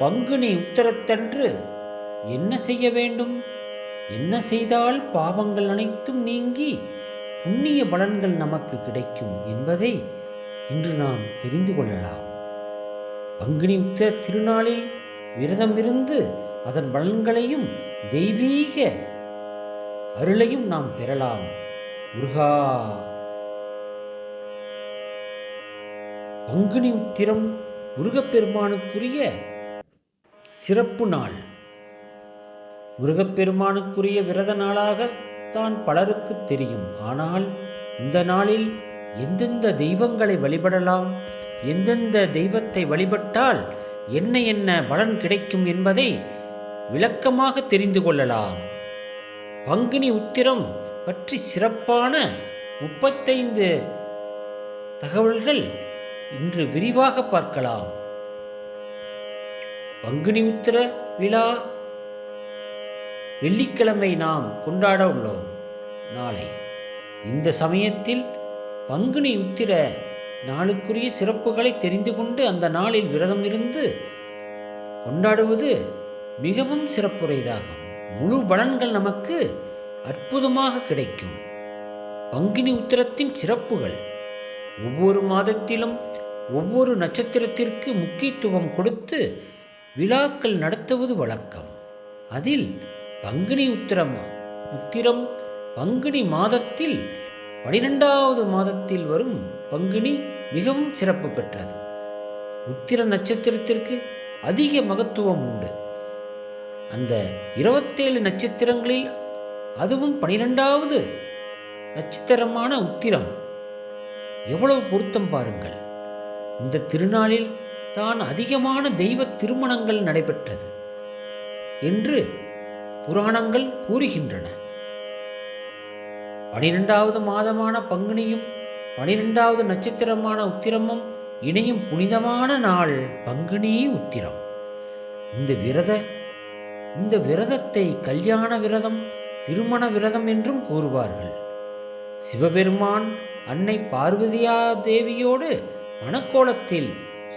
பங்குனி உத்தரத்தன்று என்ன செய்ய வேண்டும்? என்ன செய்தால் பாவங்கள் அனைத்தும் நீங்கி புண்ணிய பலன்கள் நமக்கு கிடைக்கும் என்பதை இன்று நாம் தெரிந்து கொள்ளலாம். பங்குனி உத்தர திருநாளில் விரதம் இருந்து அதன் பலன்களையும் தெய்வீக அருளையும் நாம் பெறலாம். முருகா! பங்குனி உத்திரம் முருகப்பெருமானுக்குரிய சிறப்பு நாள். முருகப்பெருமானுக்குரிய விரத நாளாக தான் பலருக்கு தெரியும். ஆனால் இந்த நாளில் எந்தெந்த தெய்வங்களை வழிபடலாம்? எந்தெந்த தெய்வத்தை வழிபட்டால் என்ன என்ன பலன் கிடைக்கும் என்பதை விளக்கமாக தெரிந்து கொள்ளலாம். பங்குனி உத்திரம் பற்றி சிறப்பான முப்பத்தைந்து தகவல்கள் இன்று விரிவாக பார்க்கலாம். பங்குனி உத்திர விழா வெள்ளிக்கிழமை நாம் கொண்டாட உள்ளோம். நாளை இந்த சமயத்தில் பங்குனி உத்திர நாளுக்குரிய சிறப்புகளை தெரிந்து கொண்டு அந்த நாளில் விரதம் இருந்து கொண்டாடுவது மிகவும் சிறப்புடையதாகும். முழு பலன்கள் நமக்கு அற்புதமாக கிடைக்கும். பங்குனி உத்திரத்தின் சிறப்புகள் ஒவ்வொரு மாதத்திலும் ஒவ்வொரு நட்சத்திரத்திற்கு முக்கியத்துவம் கொடுத்து விழாக்கள் நடத்துவது வழக்கம். அதில் பங்குனி உத்திரம் உத்திரம் பங்குனி மாதத்தில் பனிரெண்டாவது மாதத்தில் வரும் பங்குனி மிகவும் சிறப்பு பெற்றது. உத்திர நட்சத்திரத்திற்கு அதிக மகத்துவம் உண்டு. அந்த இருபத்தேழு நட்சத்திரங்களில் அதுவும் பனிரெண்டாவது நட்சத்திரமான உத்திரம். எவ்வளவு பொருத்தம் பாருங்கள். இந்த திருநாளில் தான் அதிகமான தெய்வ திருமணங்கள் நடைபெற்றது என்று புராணங்கள் கூறுகின்றன. பனிரெண்டாவது மாதமான பங்குனியும் பனிரெண்டாவது நட்சத்திரமான உத்திரமும் இணையும் புனிதமான நாள் பங்குனி உத்திரம். இந்த விரத இந்த விரதத்தை கல்யாண விரதம் திருமண விரதம் என்றும் கூறுவார்கள். சிவபெருமான் அன்னை பார்வதியா தேவியோடு மணக்கோலத்தில்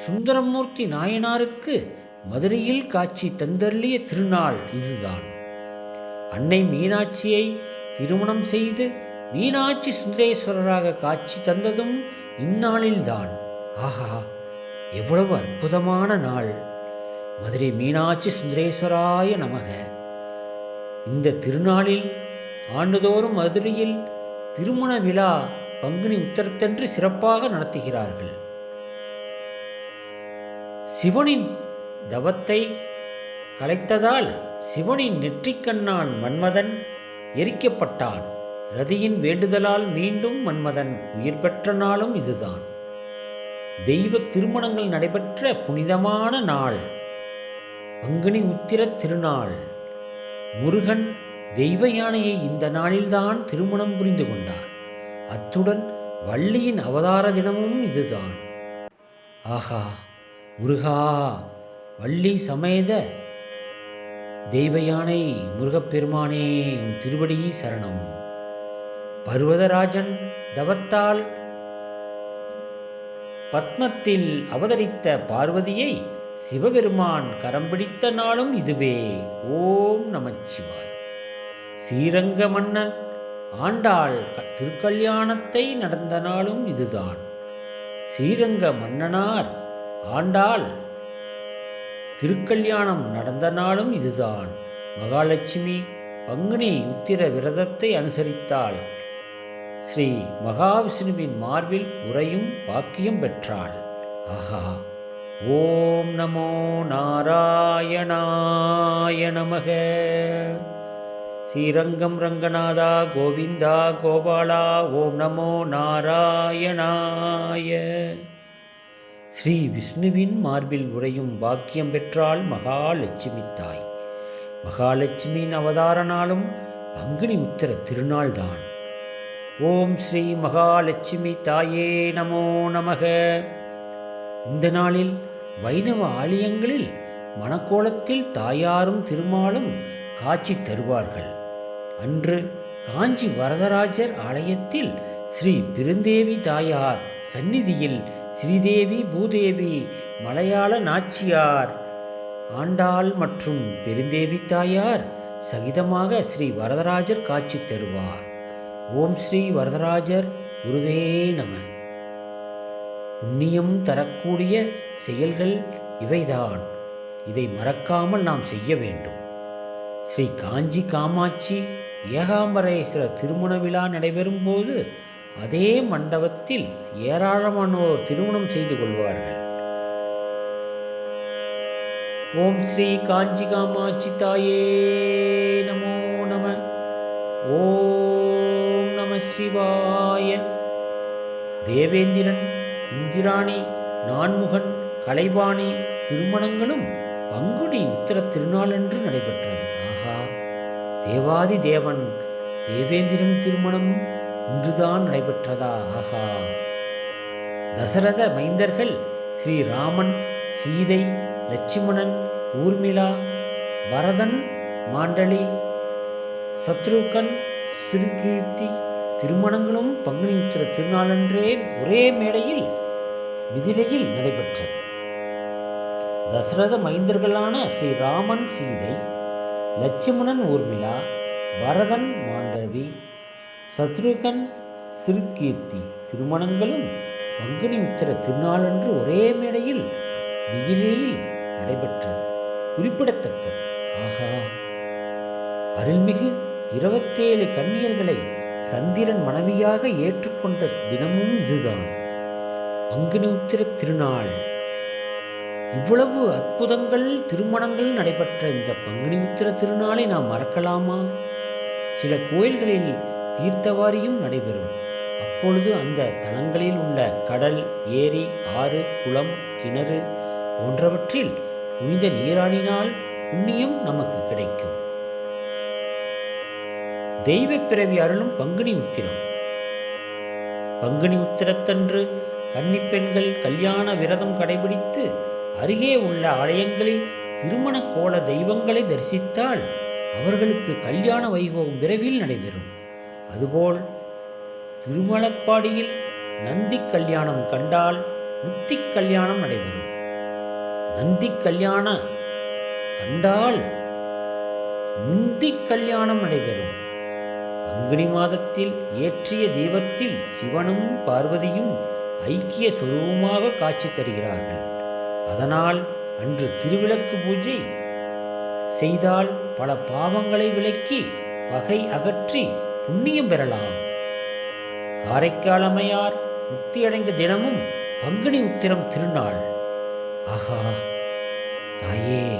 சுந்தரமூர்த்தி நாயனாருக்கு மதுரையில் காட்சி தந்தருளிய திருநாள் இதுதான். அன்னை மீனாட்சியை திருமணம் செய்து மீனாட்சி சுந்தரேஸ்வரராக காட்சி தந்ததும் இந்நாளில்தான். ஆஹா எவ்வளவு அற்புதமான நாள். மதுரை மீனாட்சி சுந்தரேஸ்வராய நமக. இந்த திருநாளில் ஆண்டுதோறும் மதுரையில் திருமண விழா பங்குனி உத்தரத்தன்று சிறப்பாக நடத்துகிறார்கள். சிவனின் தவத்தை கலைத்ததால் சிவனின் நெற்றிக்கண்ணான் மன்மதன் எரிக்கப்பட்டான். ரதியின் வேண்டுதலால் மீண்டும் மன்மதன் உயிர் பெற்ற நாளும் இதுதான். தெய்வ திருமணங்கள் நடைபெற்ற புனிதமான நாள். பங்குனி உத்திர திருநாள். முருகன் தெய்வ யானையை இந்த நாளில்தான் திருமணம் புரிந்து கொண்டார். அத்துடன் வள்ளியின் அவதார தினமும் இதுதான். ஆஹா! முருகா வள்ளி சமேத. தெய்வ யானை முருகப்பெருமானே உன் திருவடி சரணம். பர்வதராஜன் தவத்தால் பத்மத்தில் அவதரித்த பார்வதியை சிவபெருமான் கரம் பிடித்த நாளும் இதுவே. ஓம் நமச்சிவாய். ஸ்ரீரங்க மன்னன் ஆண்டாள் திருக்கல்யாணத்தை நடந்த நாளும் இதுதான். ஸ்ரீரங்க மன்னனார் ஆண்டாள். திருக்கல்யாணம் நடந்த நாளும் இதுதான். மகாலட்சுமி பங்குனி உத்திர விரதத்தை அனுசரித்தாள். ஸ்ரீ மகாவிஷ்ணுவின் மார்பில் உரையும் பாக்கியம் பெற்றாள். ஆஹா. ஓம் நமோ நாராயணாய நமக. ஸ்ரீரங்கம் ரங்கநாதா கோவிந்தா கோபாலா. ஓம் நமோ நாராயணாய. ஸ்ரீ விஷ்ணுவின் மார்பில் உறையும் பாக்கியம் பெற்றாள் மகாலட்சுமி தாய் மகாலட்சுமியின் அவதார நாளும் பங்குனி உத்தர திருநாள்தான். ஓம் ஸ்ரீ மகாலட்சுமி தாயே நமோ நமக. இந்த நாளில் வைணவ ஆலயங்களில் மணக்கோலத்தில் தாயாரும் திருமாலும் காட்சி தருவார்கள். அன்று காஞ்சி வரதராஜர் ஆலயத்தில் ஸ்ரீ பெருந்தேவி தாயார் சந்நிதியில் ஸ்ரீதேவி பூதேவி மலையாள நாச்சியார். ஆண்டாள் மற்றும் பெருந்தேவி தாயார் சகிதமாக ஸ்ரீ வரதராஜர் காட்சி தருவார். ஓம் ஸ்ரீ வரதராஜர் குருவே நம. புண்ணியம் தரக்கூடிய செயல்கள் இவைதான். இதை மறக்காமல் நாம் செய்ய வேண்டும். ஸ்ரீ காஞ்சி காமாட்சி ஏகாம்பரேஸ்வரர் திருமண விழா நடைபெறும் போது அதே மண்டபத்தில் ஏராளமானோர் திருமணம் செய்து கொள்வார்கள். ஓம் ஸ்ரீ காஞ்சி காமாட்சி தாயே நமோ நம. ஓம் நம சிவாய. தேவேந்திரன் இந்திராணி நான்முகன் கலைவாணி திருமணங்களும் பங்குனி உத்தர திருநாளன்று நடைபெற்றது. ஆகா தேவாதி தேவன் தேவேந்திரன் திருமணம் இன்றுதான் நடைபெற்றதா? ஆகா தசரத மைந்தர்கள் ஸ்ரீராமன் சீதை லட்சுமணன் ஊர்மிளா பரதன் மாண்டலி சத்ருகன் சிறுகீர்த்தி திருமணங்களும் பங்குனி உத்திர திருநாளன்றே ஒரே மேடையில் மிதிலையில் நடைபெற்றது. தசரத மைந்தர்களான ஸ்ரீராமன் சீதை லட்சுமணன் ஊர்மிளா பரதன் மாண்டவி சத்ருகன் சிறுகீர்த்தி திருமணங்களும் பங்குனி உத்திர திருநாளன்று ஒரே மேடையில் மிதிலையில் நடைபெற்றது. குறிப்பிடத்தக்கது. ஆகா அருள்மிகு இருபத்தேழு கன்னியர்களை சந்திரன் மனைவியாக ஏற்றுக்கொண்ட தினமும் இதுதான். பங்குனி உத்திர திருநாள். இவ்வளவு அற்புதங்கள் திருமணங்கள் நடைபெற்ற இந்த பங்குனி உத்திர திருநாளை நாம் மறக்கலாமா? சில கோயில்களில் தீர்த்தவாரியும் நடைபெறும். அப்பொழுது அந்த தலங்களில் உள்ள கடல் ஏரி ஆறு குளம் கிணறு போன்றவற்றில் புனித நீராடினால் புண்ணியம் நமக்கு கிடைக்கும். தெய்வ பிறவி அருளும் பங்குனி உத்திரம். பங்குனி உத்திரத்தன்று கன்னிப்பெண்கள் கல்யாண விரதம் கடைபிடித்து அருகே உள்ள ஆலயங்களில் திருமண கோல தெய்வங்களை தரிசித்தால் அவர்களுக்கு கல்யாண வைபவம் விரைவில் நடைபெறும். அதுபோல் திருமலப்பாடியில் நந்தி கல்யாணம் கண்டால் முத்தி கல்யாணம் நடைபெறும். நந்தி கல்யாண கண்டால் முந்தி கல்யாணம் நடைபெறும். பங்குனி மாதத்தில் ஏற்றிய தீபத்தில் சிவனும் பார்வதியும் ஐக்கிய சுரூபமாக காட்சி தருகிறார்கள். அதனால் அன்று திருவிளக்கு பூஜை செய்தால் பல பாவங்களை விலக்கி பகை அகற்றி புண்ணியம் பெறலாம். காரைக்காலமையார் முக்தியடைந்த தினமும் பங்குனி உத்திரம் திருநாள். ஆஹா! தாயே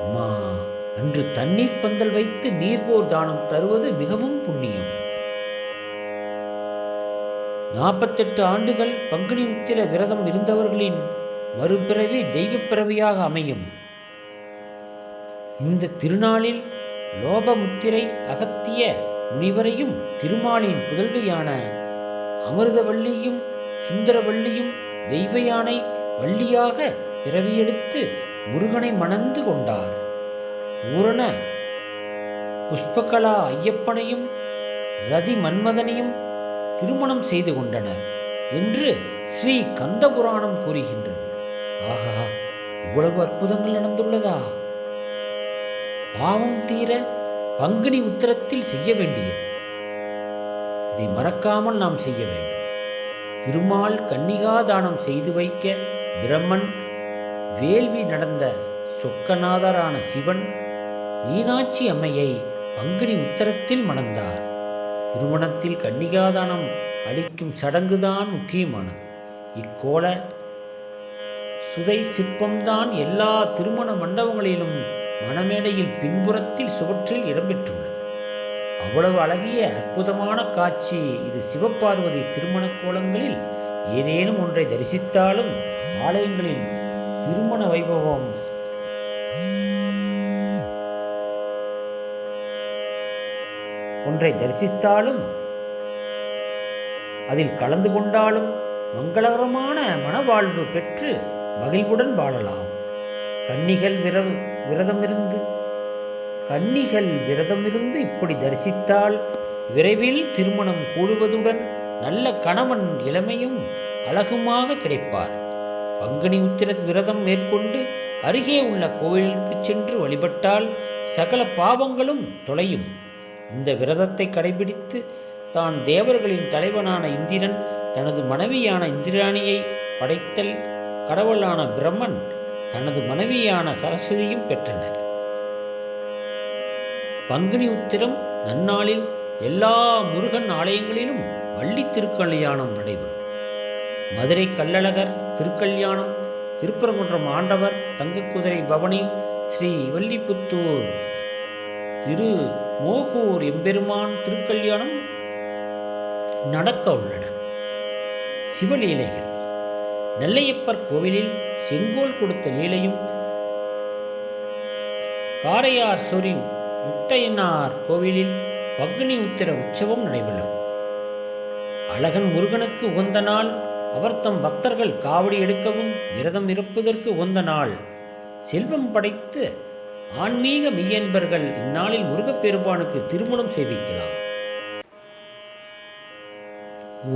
அம்மா அன்று தண்ணீர் பந்தல் வைத்து நீர்போர் தானம் தருவது மிகவும் புண்ணியம். நாற்பத்தெட்டு ஆண்டுகள் பங்குனி உத்திர விரதம் இருந்தவர்களின் மறுபிறவி தெய்வப் பிறவியாக அமையும். இந்த திருநாளில் லோபமுத்திரை அகத்திய முனிவரையும் திருமாலின் புதல்வியான அமிர்தவள்ளியும் சுந்தரவள்ளியும் தெய்வயானை வள்ளியாக பிறவியெடுத்து முருகனை மணந்து கொண்டார். பூரண புஷ்பகலா ஐயப்பனையும் ரதி மன்மதனையும் திருமணம் செய்து கொண்டனர் என்று ஸ்ரீ கந்தபுராணம் கூறுகின்றது. ஆகா இவ்வளவு அற்புதங்கள் நடந்துள்ளதா? பாவம் தீர பங்குனி உத்தரத்தில் செய்ய வேண்டியது. இதை மறக்காமல் நாம் செய்ய வேண்டும். திருமால் கன்னிகாதானம் செய்து வைக்க பிரம்மன் வேள்வி நடந்த சொக்கநாதரான சிவன் மீனாட்சி அம்மையை பங்குனி உத்தரத்தில் மணந்தார். திருமணத்தில் கன்னிகாதானம் அளிக்கும் சடங்குதான் முக்கியமானது. இக்கோல சுதை சிற்பம்தான் எல்லா திருமண மண்டபங்களிலும் மணமேடையில் பின்புறத்தில் சுவற்றில் இடம்பெற்றுள்ளது. அவ்வளவு அழகிய அற்புதமான காட்சி. இது சிவபார்வதி திருமண கோலங்களில் ஏதேனும் ஒன்றை தரிசித்தாலும் ஆலயங்களில் திருமண வைபவம். ஒன்றை தரிசித்தாலும் அதில் கலந்து கொண்டாலும் மங்களகரமான மனவாழ்வு பெற்று மகிழ்வுடன் வாழலாம். கன்னிகள் விரதம் விரதமிருந்து கன்னிகள் விரதமிருந்து இப்படி தரிசித்தால் விரைவில் திருமணம் கூடுவதுடன் நல்ல கணவன் இளமையும் அழகுமாக கிடைப்பார். பங்குனி உத்திர விரதம் மேற்கொண்டு அருகே உள்ள கோவிலுக்கு சென்று வழிபட்டால் சகல பாவங்களும் தொலையும். இந்த விரதத்தை கடைபிடித்து தான் தேவர்களின் தலைவனான இந்திரன் தனது மனைவியான இந்திராணியை படைத்தல் கடவுளான பிரம்மன் தனது மனைவியான சரஸ்வதியும் பெற்றனர். பங்குனி உத்திரம் நன்னாளில் எல்லா முருகன் ஆலயங்களிலும் வள்ளி திருக்கல்யாணம் நடைபெறும். மதுரை கள்ளழகர் திருக்கல்யாணம் திருப்பரங்குன்றம் ஆண்டவர் தங்கக்குதிரை பவனி ஸ்ரீ வள்ளிபுத்தூர் திரு மோகூர் எம்பெருமான் திருக்கல்யாணம் நடக்க உள்ளன. சிவலீலைகள் நெல்லையப்பர் கோவிலில் செங்கோல் கொடுத்த லீலையும் காரையார் சொரி முத்தையனார் கோவிலில் பங்குனி உத்திர உற்சவம் நடைபெறும் அழகன் முருகனுக்கு உகந்த நாள் அவர் தம் பக்தர்கள் காவடி எடுக்கவும் விரதம் இருப்பதற்கு உகந்த நாள். செல்வம் படைத்து ஆன்மீக மெய்யன்பர்கள் இந்நாளில் முருகப்பெருமானுக்கு திருமணம் செய்விக்கலாம்.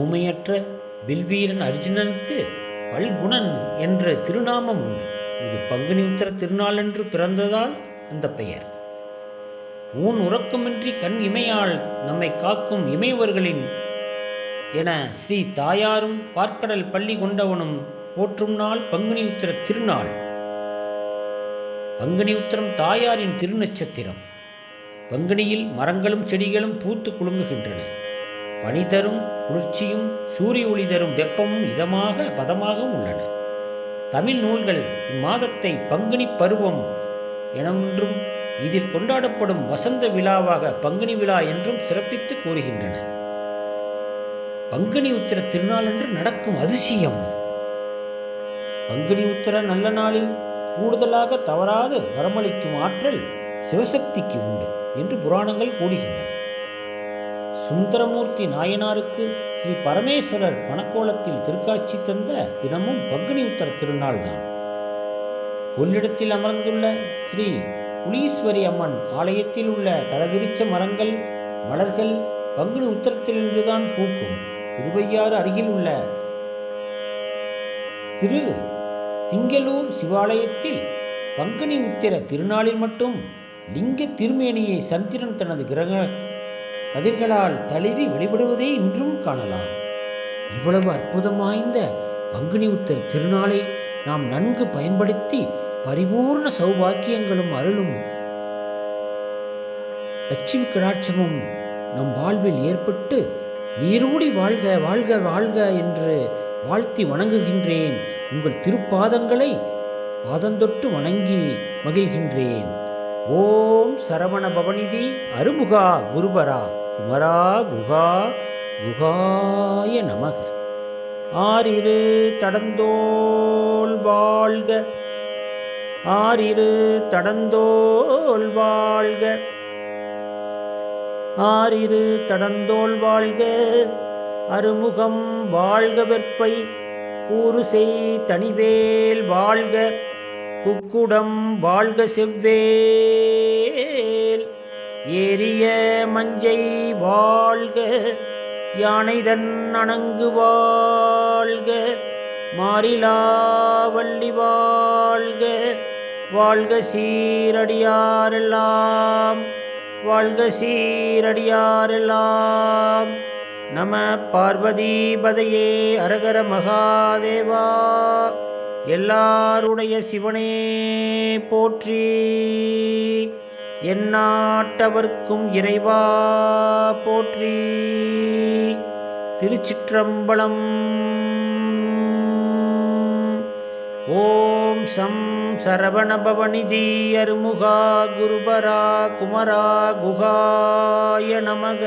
ஊமையற்ற வில்வீரன் அர்ஜுனனுக்கு பல்குணன் என்ற திருநாமம் உண்டு. இது பங்குனி உத்திர திருநாளன்று பிறந்ததால் அந்த பெயர். ஊன் உறக்கமின்றி கண் இமையால் நம்மை காக்கும் இமையவர்களின் என ஸ்ரீ தாயாரும் பார்க்கடல் பள்ளி கொண்டவனும் போற்றும் நாள் பங்குனி உத்திர திருநாள். பங்குனி உத்திரம் தாயாரின் திருநட்சத்திரம். பங்குனியில் மரங்களும் செடிகளும் பூத்து குலுங்குகின்றன. பனி தரும் குளிர்ச்சியும் சூரிய ஒளி தரும் வெப்பமும் இதமாக பதமாகவும் உள்ளன. தமிழ் நூல்கள் இம்மாதத்தை பங்குனி பருவம் எனவென்றும் இதில் கொண்டாடப்படும் வசந்த விழாவாக பங்குனி விழா என்றும் சிறப்பித்து கூறுகின்றன. பங்குனி உத்திர திருநாளன்று நடக்கும் அதிசயம். பங்குனி உத்திர நல்ல நாளில் கூடுதலாக தவறாது வரமளிக்கும் ஆற்றல் சிவசக்திக்கு உண்டு என்று புராணங்கள் கூறுகின்றன. சுந்தரமூர்த்தி நாயனாருக்கு ஸ்ரீ பரமேஸ்வரர் மணக்கோலத்தில் திருக்காட்சி தந்த தினமும் பங்குனி உத்தர திருநாள் தான் கொள்ளிடத்தில் அமர்ந்துள்ள ஸ்ரீ புலீஸ்வரி அம்மன் ஆலயத்தில் உள்ள தலவிருச்ச மரங்கள் மலர்கள் பங்குனி உத்தரத்திலிருந்துதான் பூக்கும். திருவையாறு அருகில் உள்ள திரு திங்களூர் சிவாலயத்தில் பங்குனி உத்திர திருநாளில் மட்டும் லிங்க திருமேனியை சந்திரன் தனது கிரக கதிர்களால் தழுவி வழிபடுவதை இன்றும் காணலாம். இவ்வளவு அற்புதம் வாய்ந்த பங்குனி உத்தர் திருநாளை நாம் நன்கு பயன்படுத்தி பரிபூர்ண சௌபாக்கியங்களும் அருளும் லட்சுமி கடாட்சமும் நம் வாழ்வில் ஏற்பட்டு நீரூடி வாழ்க வாழ்க வாழ்க என்று வாழ்த்தி வணங்குகின்றேன். உங்கள் திருப்பாதங்களை பாதந்தொட்டு வணங்கி மகிழ்கின்றேன். ஓம் சரவண பவனிதி அருமுகா குருபரா. குமரா குகா குகாய நமக. ஆறிரு தடந்தோல் வாழ்க. ஆறிரு தடந்தோல் வாழ்க. ஆறிரு தடந்தோல் வாழ்க. அருமுகம் வாழ்க வெற்பை கூறு செய் தனிவேல் வாழ்க. குக்குடம் வாழ்க செவ்வேல். ஏரிய மஞ்சை வாழ்க யானைதன் அணங்கு வாழ்க மாறிலாவள்ளி வாழ்க வாழ்க சீரடியாரெல்லாம் வாழ்க சீரடியாரெல்லாம். நம பார்வதி பதையே அரகர மகாதேவா எல்லாருடைய சிவனே போற்றி. எந்நாட்டவர்க்கும் இறைவா போற்றி. திருச்சிற்றம்பலம். ஓம் சம் சரவணபவநிதி அருமுகா குருபரா குமரா குகாய நமக.